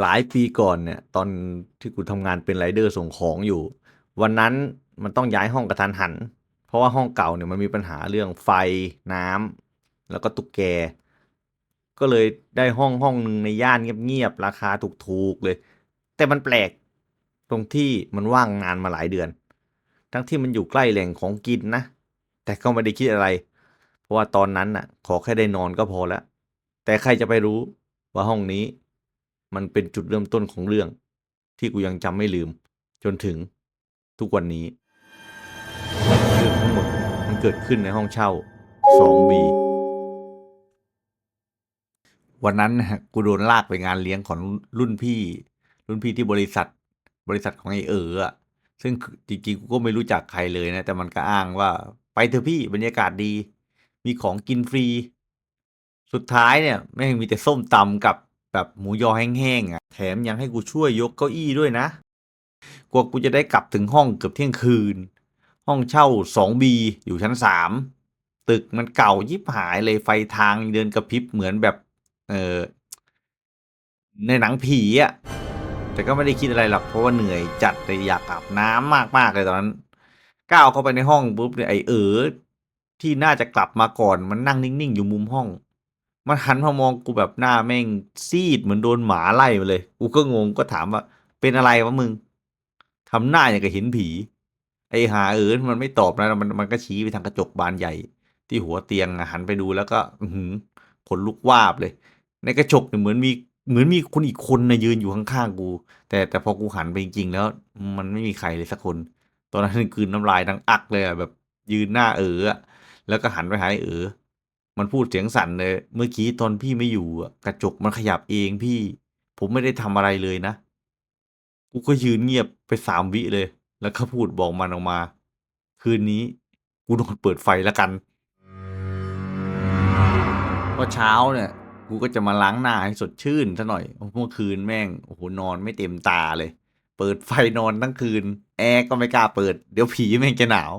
หลายปีก่อนเนี่ยตอนที่กูทำงานเป็นไรเดอร์ส่งของอยู่ วันนั้นมันต้องย้ายห้องกระทันหัน เพราะว่าห้องเก่าเนี่ยมันมีปัญหาเรื่องไฟน้ำแล้วก็ตุ๊กแก ก็เลยได้ห้องห้องหนึ่งในย่านเงียบๆราคาถูกๆเลย แต่มันแปลกตรงที่มันว่างงานมาหลายเดือน ทั้งที่มันอยู่ใกล้แหล่งของกินนะ แต่ก็ไม่ได้คิดอะไร เพราะว่าตอนนั้นน่ะ ขอแค่ได้นอนก็พอแล้ว แต่ใครจะไปรู้ว่าห้องนี้ มันเป็นจุดเริ่มต้นของเรื่อง ที่กูยังจำไม่ลืม จนถึงทุกวันนี้เรื่องทั้งหมดมันเกิดขึ้นในห้องเช่า 2B วันนั้นนะกูโดนลากไปงานเลี้ยงของรุ่นพี่ รุ่นพี่ที่บริษัทบริษัทของไอเอ๋ออะซึ่งจริงๆกูก็ไม่รู้จักใครเลยนะ แต่มันก็อ้างว่าไปเถอะพี่บรรยากาศดี มีของกินฟรี สุดท้ายเนี่ย แม่งมีแต่ส้มตำกับ แบบหมูยอแห้งๆอะแถมยังให้กูช่วยยกเก้าอี้ด้วยนะกว่ากูจะได้กลับถึงห้องเกือบเที่ยงคืน ห้องเช่า 2B อยู่ชั้น 3 ตึกมันเก่ายิบหายเลยไฟทางเดินกระพริบเหมือนแบบ เออในหนังผีอะ่ะแต่ก็ไม่ได้คิดอะไรหรอกเพราะว่าเหนื่อยจัดเลยอยากอาบน้ำมากๆเลยตอนนั้น ก้าวเข้าไปในห้องปุ๊บเนี่ยไอเอ๋อที่น่าจะกลับมาก่อนมันนั่งนิ่งๆอยู่มุมห้อง มันหันมามองกูแบบหน้าแม่งซีดเหมือนโดนหมาไล่มาเลย กูก็งงก็ถามว่า เป็นอะไรวะมึงทำหน้าอย่างกับเห็นผี ไอ้หาเอ๋อมันไม่ตอบนะมันมันก็ชี้ไปทางกระจกบานใหญ่ ที่หัวเตียงหันไปดูแล้วก็อือหืขนลุกวาบเลย ในกระจกเนี่ยเหมือนมีเหมือนมีคนอีกคนนะยืนอยู่ข้างๆกู แต่แต่พอกูหันไปจริงๆ แล้ว มันไม่มีใครเลยสักคน ตอนนั้นคืนน้ำลายดังอักเลยอะแบบยืนหน้าเอออะแล้วก็หันไปหาไอ้เออ มันพูดเสียงสั่นเลย เมื่อกี้ตอนพี่ไม่อยู่กระจกมันขยับเองพี่ ผมไม่ได้ทำอะไรเลยนะ กูก็ยืนเงียบไปสามวิเลย แล้วก็พูดบอกมันออกมา คืนนี้ กูนอนเปิดไฟแล้วกันพอเช้าเนี่ย กูก็จะมาล้างหน้าให้สดชื่นซะหน่อย เมื่อคืนแม่ง โอ้โห นอนไม่เต็มตาเลย เปิดไฟนอนทั้งคืน แอร์ก็ไม่กล้าเปิด เดี๋ยวผีแม่งจะหนาว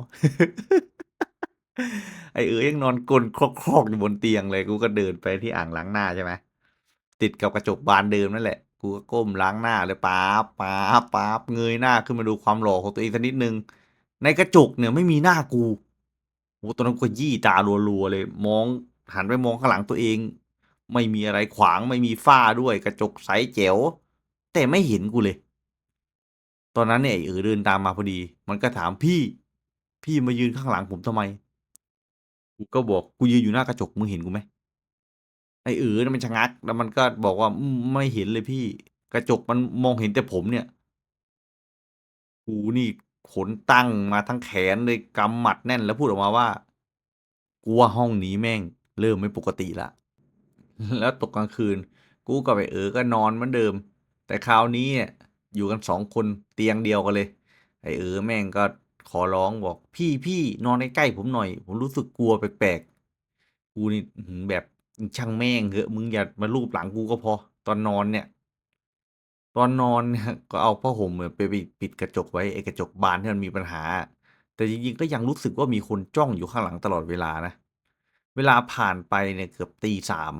ไอเอ๋ยยังนอนกลนครอกๆอยู่บนเตียงเลย กูก็เดินไปที่อ่างล้างหน้าใช่ไหมติดกับกระจกบานเดิมนั่นแหละ กูก็ก้มล้างหน้าเลยป๊าบป๊าบป๊าบเงยหน้าขึ้นมาดูความหล่อของตัวเองสักนิดนึง ในกระจกเนี่ยไม่มีหน้ากูโอ้ตอนนั้นก็ยี่ตารัวๆเลย มองหันไปมองข้างหลังตัวเอง ไม่มีอะไรขวางไม่มีฝ้าด้วย กระจกใสแจ๋วแต่ไม่เห็นกูเลย ตอนนั้นเนี่ยไอ้เออเดินตามมาพอดี มันก็ถามพี่ พี่มายืนข้างหลังผมทำไม กูก็บอกกูยืนอยู่หน้ากระจกมึงเห็นกูไหมไอ้เออน่ะมันชะงัก แล้วมันก็บอกว่าอืมไม่เห็นเลยพี่ กระจกมันมองเห็นแต่ผมเนี่ยกูนี่ขนตั้งมาทั้งแขนเลยกำหมัดแน่นแล้วพูดออกมาว่ากูว่าห้องนี้แม่ง เริ่มไม่ปกติละ แล้วตกกลางคืน กูกับไอ้เอ๋อก็นอนเหมือนเดิม แต่คราวนี้เนี่ยอยู่กันสองคนเตียงเดียวกันเลย ไอ้เอ๋อแม่งก็ ขอร้องบอกพี่พี่นอนใกล้ๆผมหน่อย ผมรู้สึกกลัวแปลกๆกูนี่แบบช่างแม่งเหอะมึงอย่ามาลูบหลังกูก็พอ ตอนนอนเนี่ย ตอนนอนเนี่ยก็เอาผ้าห่มไปปิดกระจกไว้ไอ้กระจกบานที่มันมีปัญหา แต่จริงๆก็ยังรู้สึกว่ามีคนจ้องอยู่ข้างหลังตลอดเวลานะเวลาผ่านไปเนี่ยเกือบตีสาม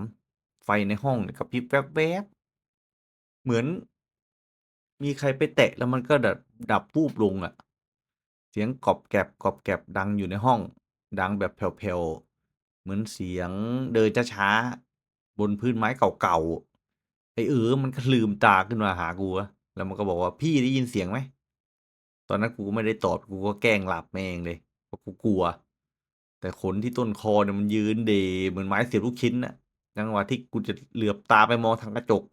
ไฟในห้องเนี่ยกระพริบแวบๆเหมือนมีใครไปแตะแล้วมันก็ดับดับวูบลงอะเสียงกรอบแกรบกรอบแกรบดังอยู่ในห้อง ดังแบบแผ่วๆ เหมือนเสียงเดินช้าๆบนพื้นไม้เก่าๆ ไอ้เออมันก็ลืมตาขึ้นมาหากูแล้วมันก็บอกว่าพี่ได้ยินเสียงไหม ตอนนั้นกูก็ไม่ได้ตอบกูก็แกล้งหลับแม่งเลยเพราะกูกลัว แต่ขนที่ต้นคอเนี่ยมันยืนเดเหมือนไม้เสียบลูกชิ้นน่ะจังหวะที่กูจะเหลือบตาไปมองทางกระจก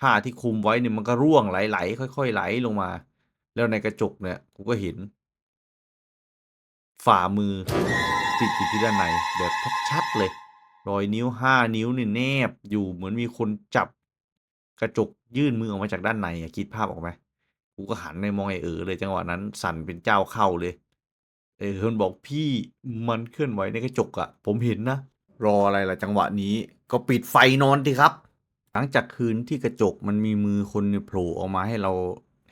ผ้าที่คลุมไว้เนี่ยมันก็ร่วงไหลๆค่อย ๆ ไหลลงมา แล้วในกระจกเนี่ยกูก็เห็น ฝ่ามือ ติดอยู่ที่ด้านในแบบชัดๆเลย รอยนิ้วห้านิ้วนี่แนบอยู่เหมือนมีคนจับกระจกยื่นมือออกมาจากด้านในอะคิดภาพออกไหมกูก็หันไปมองไอเออเลยจังหวะนั้นสั่นเป็นเจ้าเข้าเลยเออมันบอกพี่มันเคลื่อนไหวในกระจกอะผมเห็นนะรออะไรล่ะจังหวะนี้ก็ปิดไฟนอนสิครับ หลังจากคืนที่กระจกมันมีมือคนโผล่ออกมาให้เรา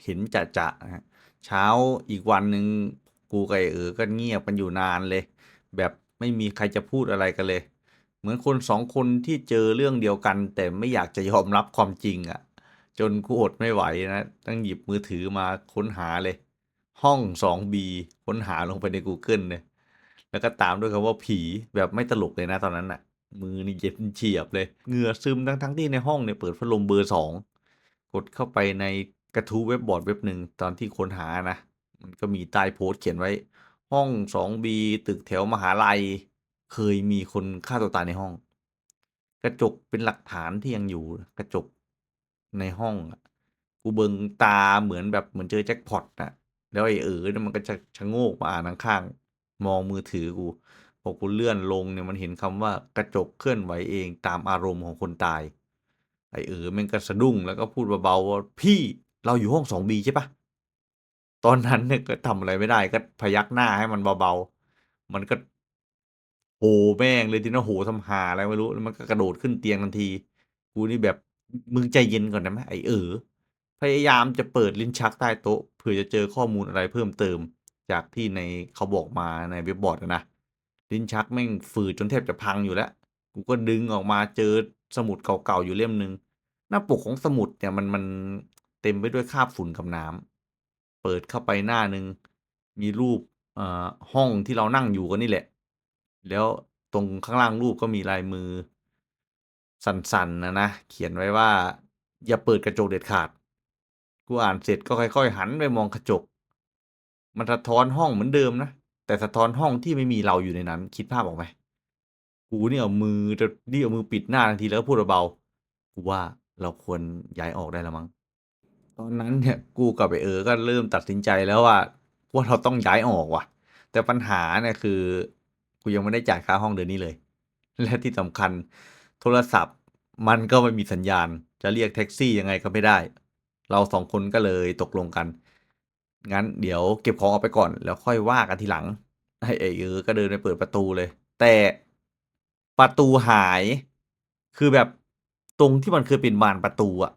เห็นจะจะนะเช้าอีกวันหนึ่ง กูกับไอเออก็เงียบกันอยู่นานเลย แบบไม่มีใครจะพูดอะไรกันเลย เหมือนคนสองคนที่เจอเรื่องเดียวกัน แต่ไม่อยากจะยอมรับความจริงอะจนกูอดไม่ไหวนะต้องหยิบมือถือมาค้นหาเลย ห้อง 2B ค้นหาลงไปใน Google เลยแล้วก็ตามด้วยคำว่าผีแบบไม่ตลกเลยนะตอนนั้นน่ะ มือนี่เย็นเฉียบเลยเหงื่อซึมทั้งทั้งที่ในห้องเนี่ยเปิดพัดลมเบอร์สองกดเข้าไปในกระทู้เว็บบอร์ดเว็บหนึ่งตอนที่ค้นหานะ มันก็มีใต้โพสต์เขียนไว้ ห้อง 2B ตึกแถวมหาลัย เคยมีคนฆ่าตัวตายในห้อง กระจกเป็นหลักฐานที่ยังอยู่กระจกในห้องกูเบิงตาเหมือนแบบเหมือนเจอแจ็คพอตนะแล้วไอ้เอ๋อเนี่ยมันก็จะชะโงกมาอ่านข้างมองมือถือกูพอกูเลื่อนลงเนี่ยมันเห็นคำว่ากระจกเคลื่อนไหวเองตามอารมณ์ของคนตาย ไอ้เอ๋อมันก็สะดุ้งแล้วก็พูดเบาๆว่าพี่เราอยู่ห้องสองบีใช่ปะ ตอนนั้นเนี่ยก็ทำอะไรไม่ได้ ก็พยักหน้าให้มันเบา ๆ มันก็ โหแม่งเลยทีนะโหทำหาอะไรไม่รู้แล้วมันก็กระโดดขึ้นเตียงทันที กูนี่แบบมึงใจเย็นก่อนได้ไหมไอเออพยายามจะเปิดลิ้นชักใต้โต๊ะเผื่อจะเจอข้อมูลอะไรเพิ่มเติม จากที่ในเขาบอกมาในเว็บบอร์ดนะ ลิ้นชักแม่งฝืดจนแทบจะพังอยู่แล้ว กูก็ดึงออกมาเจอสมุดเก่าๆอยู่เล่มหนึ่งหน้าปกของสมุดเนี่ยมันมันเต็มไปด้วยคราบฝุ่นกับน้ำ เปิดเข้าไปหน้าหนึ่งมีรูปอ่อห้องที่เรานั่งอยู่กันนี่แหละ แล้วตรงข้างล่างรูปก็มีลายมือ สั่นๆนะนะ เขียนไว้ว่า อย่าเปิดกระจกเด็ดขาด กูอ่านเสร็จก็ค่อย ๆ หันไปมองกระจก มันสะท้อนห้องเหมือนเดิมนะ แต่สะท้อนห้องที่ไม่มีเราอยู่ในนั้น คิดภาพออกไหมกูเนี่ยเอามือจะนี่เอามือปิดหน้าทันทีแล้วพูดเบาๆกูว่าเราควรย้ายออกได้แล้วมั้ง อนนั้นเนี่ยกูกับไอเออก็เริ่มตัดสินใจแล้วว่าว่าเราต้องย้ายออกว่ะ แต่ปัญหาเนี่ยคือกูยังไม่ได้จ่ายค่าห้องเดือนนี้เลย และที่สำคัญโทรศัพท์มันก็ไม่มีสัญญาณ จะเรียกแท็กซี่ยังไงก็ไม่ได้ เราสองคนก็เลยตกลงกัน งั้นเดี๋ยวเก็บของออกไปก่อน แล้วค่อยว่ากันทีหลังไอ้เออก็เดินไปเปิดประตูเลย แต่ประตูหาย คือแบบตรงที่มันเคยเป็นบานประตูอะ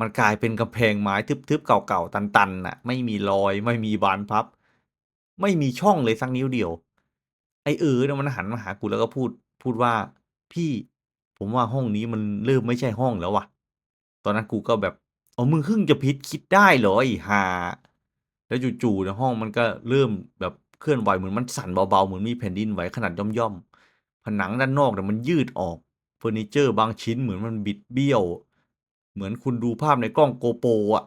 มันกลายเป็นกำแพงไม้ทึบๆเก่าๆตันๆน่ะ ไม่มีรอยไม่มีบานพับ ไม่มีช่องเลยสักนิ้วเดียว ไอ้เออเนี่ยมันหันมาหากูแล้วก็พูด พูดว่าพี่ผมว่าห้องนี้มันเริ่มไม่ใช่ห้องแล้วว่ะ ตอนนั้นกูก็แบบอ๋อมึงเพิ่งจะพิดคิดได้เหรอไอ้หาแล้วจู่ๆในห้องมันก็เริ่มแบบเคลื่อนไหวเหมือนมันสั่นเบาๆเหมือนมีแผ่นดินไหวขนาดย่อมๆผนังด้านนอกเนี่ยมันยืดออกเฟอร์นิเจอร์บางชิ้นเหมือนมันบิดเบี้ยว เหมือนคุณดูภาพในกล้องโกโปรอะ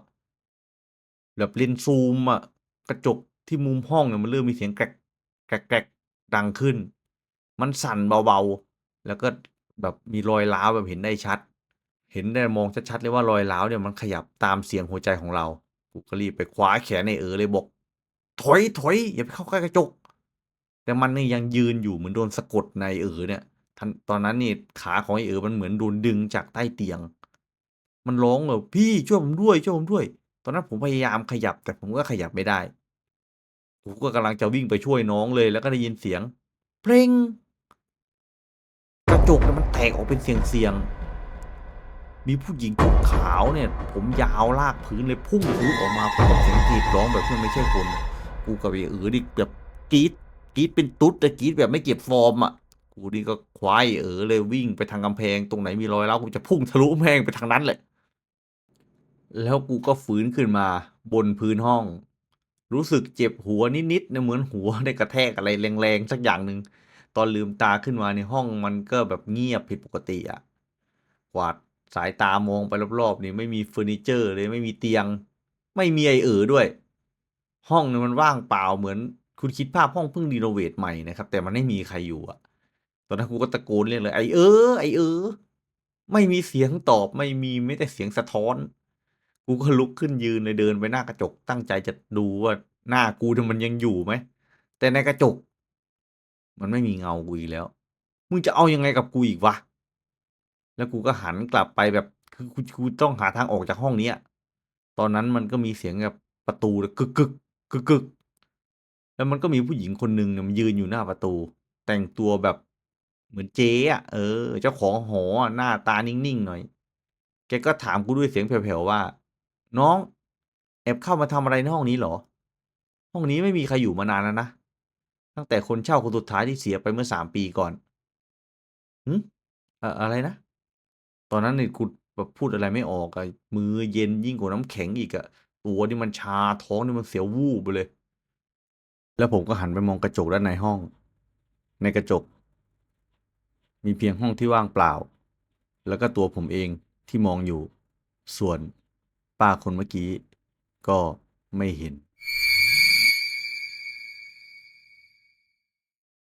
แบบเลนส์ซูมอะกระจกที่มุมห้องเนี่ยมันเริ่มมีเสียงแกรกแกรกแกรกดังขึ้น มันสั่นเบาๆ แล้วก็แบบมีรอยร้าวแบบเห็นได้ชัด เห็นได้มองชัดๆเลยว่ารอยร้าวเนี่ยมันขยับตามเสียงหัวใจของเรา กูก็รีบไปคว้าแขนในเออเลยบอก ถอยถอยอย่าไปเข้าใกล้กระจก แต่มันนี่ยังยืนอยู่เหมือนโดนสะกดในเออเนี่ยทันตอนนั้นนี่ขาของไอเออมันเหมือนโดนดึงจากใต้เตียง มันร้องแบบพี่ช่วยผมด้วยช่วยผมด้วย ตอนนั้นผมพยายามขยับแต่ผมก็ขยับไม่ได้ ผมก็กำลังจะวิ่งไปช่วยน้องเลยแล้วก็ได้ยินเสียง เพลงกระจกเนี่ยมันแตกออกเป็นเสียงเสียง มีผู้หญิงชุดขาวเนี่ย ผมยาวลากพื้นเลยพุ่งทะลุออกมาพร้อมกับเสียงกรีดร้องแบบที่ไม่ใช่คน กูกับไอ้เออดิแบบกรีดกรีดเป็นตุ๊ดแต่กรีดแบบไม่เก็บฟอร์มอะกูนี่ก็ควายเออเลยวิ่งไปทางกำแพงตรงไหนมีรอยร้าวกูจะพุ่งทะลุแมงไปทางนั้นแหละ แล้วกูก็ฟื้นขึ้นมาบนพื้นห้อง รู้สึกเจ็บหัวนิดๆนะเหมือนหัวได้กระแทกอะไรแรงๆสักอย่างหนึ่งตอนลืมตาขึ้นมาในห้องมันก็แบบเงียบผิดปกติอะกวาดสายตามองไปรอบๆนี่ไม่มีเฟอร์นิเจอร์เลยไม่มีเตียง ไม่มีไอเอ๋อด้วย ห้องเนี่ยมันว่างเปล่าเหมือน คุณคิดภาพห้องเพิ่งรีโนเวทใหม่นะครับ แต่มันไม่มีใครอยู่อะตอนนั้นกูก็ตะโกนเรียกเลยไอเออไอเออไม่มีเสียงตอบไม่มีแม้แต่เสียงสะท้อน กูก็ลุกขึ้นยืนเลยเดินไปหน้ากระจกตั้งใจจะดูว่าหน้ากูเนี่ยมันยังอยู่ไหม แต่ในกระจก มันไม่มีเงากูอีกแล้ว มึงจะเอายังไงกับกูอีกวะ แล้วกูก็หันกลับไปแบบคือกูกูต้องหาทางออกจากห้องเนี้ยตอนนั้นมันก็มีเสียงแบบประตูกึกกึกกึกกึกแล้วมันก็มีผู้หญิงคนหนึ่งเนี่ยมันยืนอยู่หน้าประตู แต่งตัวแบบเหมือนเจ๊อะเออ เจ้าของหอหน้าตานิ่งๆหน่อย แกก็ถามกูด้วยเสียงแผ่วๆว่า น้อง แอบเข้ามาทำอะไรในห้องนี้เหรอ ห้องนี้ไม่มีใครอยู่มานานแล้วนะ ตั้งแต่คนเช่าคนสุดท้ายที่เสียไปเมื่อสามปีก่อนหึอะอะไรนะ ตอนนั้นนี่กูแบบพูดอะไรไม่ออกอะมือเย็นยิ่งกว่าน้ำแข็งอีกอะตัวนี่มันชาท้องนี่มันเสียววูบไปเลย แล้วผมก็หันไปมองกระจกด้านในห้อง ในกระจก มีเพียงห้องที่ว่างเปล่า แล้วก็ตัวผมเองที่มองอยู่ ส่วน ป้าคนเมื่อกี้ก็ไม่เห็น